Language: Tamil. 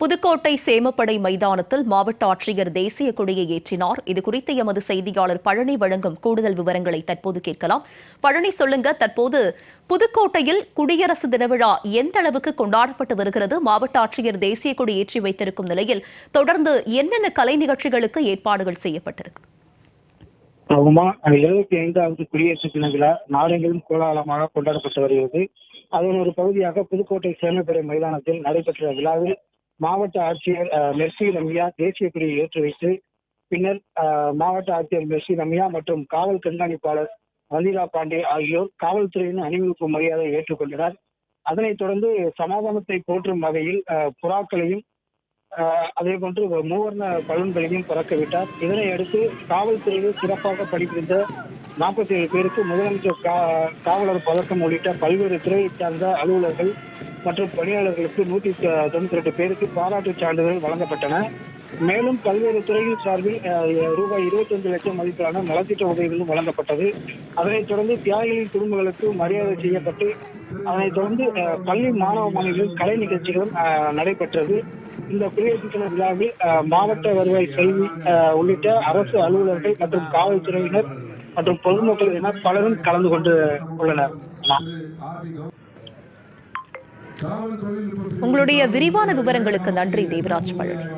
புதுக்கோட்டை சேமப்படை மைதானத்தில் மாவட்ட ஆட்சியர் தேசிய கொடியை ஏற்றினார். இது குறித்து எமது செய்தியாளர் பழனி வழங்கும் கூடுதல் விவரங்களை தற்போது கேட்கலாம். பழனி சொல்லுங்க. தற்போது புதுக்கோட்டையில் குடியரசு தின விழா எந்த அளவுக்கு கொண்டாடப்பட்டு வருகிறது? மாவட்ட ஆட்சியர் தேசிய கொடி ஏற்றி வைத்திருக்கும் நிலையில் தொடர்ந்து என்னென்ன கலை நிகழ்ச்சிகளுக்கு ஏற்பாடுகள் செய்யப்பட்டிருக்கு? உமா ஐந்தாவது குடியரசு தின விழா நாடெங்கிலும் கோலாகலமாக கொண்டாடப்பட்டு வருகிறது. அதன் ஒரு பகுதியாக புதுக்கோட்டை சேமப்படை மைதானத்தில் நடைபெற்ற விழாவில் மாவட்ட ஆட்சியர் மெர்சி ரம்யா தேசிய கொடியை ஏற்றி வைத்து பின்னர் மாவட்ட ஆட்சியர் மெர்சி ரம்யா மற்றும் காவல் கண்காணிப்பாளர் வந்திரா பாண்டே ஆகியோர் காவல்துறையின் அணிவகுப்பு மரியாதையை ஏற்றுக்கொண்டனர். அதனைத் தொடர்ந்து சமாதானத்தை போற்றும் வகையில் அஹ், புறாக்களையும் ஆஹ் அதே போன்று மூவர்ண பலன்களையும் பறக்க விட்டார் இதனை அடுத்து காவல்துறையில் சிறப்பாக பணிபுரிந்த நாற்பத்தி ஏழு பேருக்கு முதலமைச்சர் கா- காவலர் பதக்கம் உள்ளிட்ட பல்வேறு துறையை சார்ந்த அலுவலர்கள் மற்றும் பணியாளர்களுக்கு நூத்தி தொண்ணூத்தி ரெண்டு பேருக்கு பாராட்டுச் சான்றிதழ் வழங்கப்பட்டன. மேலும் பல்வேறு துறைகள் சார்பில் ரூபாய் ரூபாய் இருபத்தஞ்சு லட்சம் மதிப்பிலான நலத்திட்ட உதவிகளும் வழங்கப்பட்டது. அதனைத் தொடர்ந்து தியாகிகளின் குடும்பங்களுக்கு மரியாதை செய்யப்பட்டு அதனைத் தொடர்ந்து பள்ளி மாணவ மாணவிகள் கலை நிகழ்ச்சிகளும் நடைபெற்றது. இந்த குடியரசு தின விழாவில் மாவட்ட வருவாய் கல்வி அஹ், உள்ளிட்ட அரசு அலுவலர்கள் மற்றும் காவல்துறையினர் மற்றும் பொதுமக்கள் என பலரும் கலந்து கொண்டு உள்ளனர். உங்களுடைய விரிவான விவரங்களுக்கு நன்றி தேவராஜ் பழனி.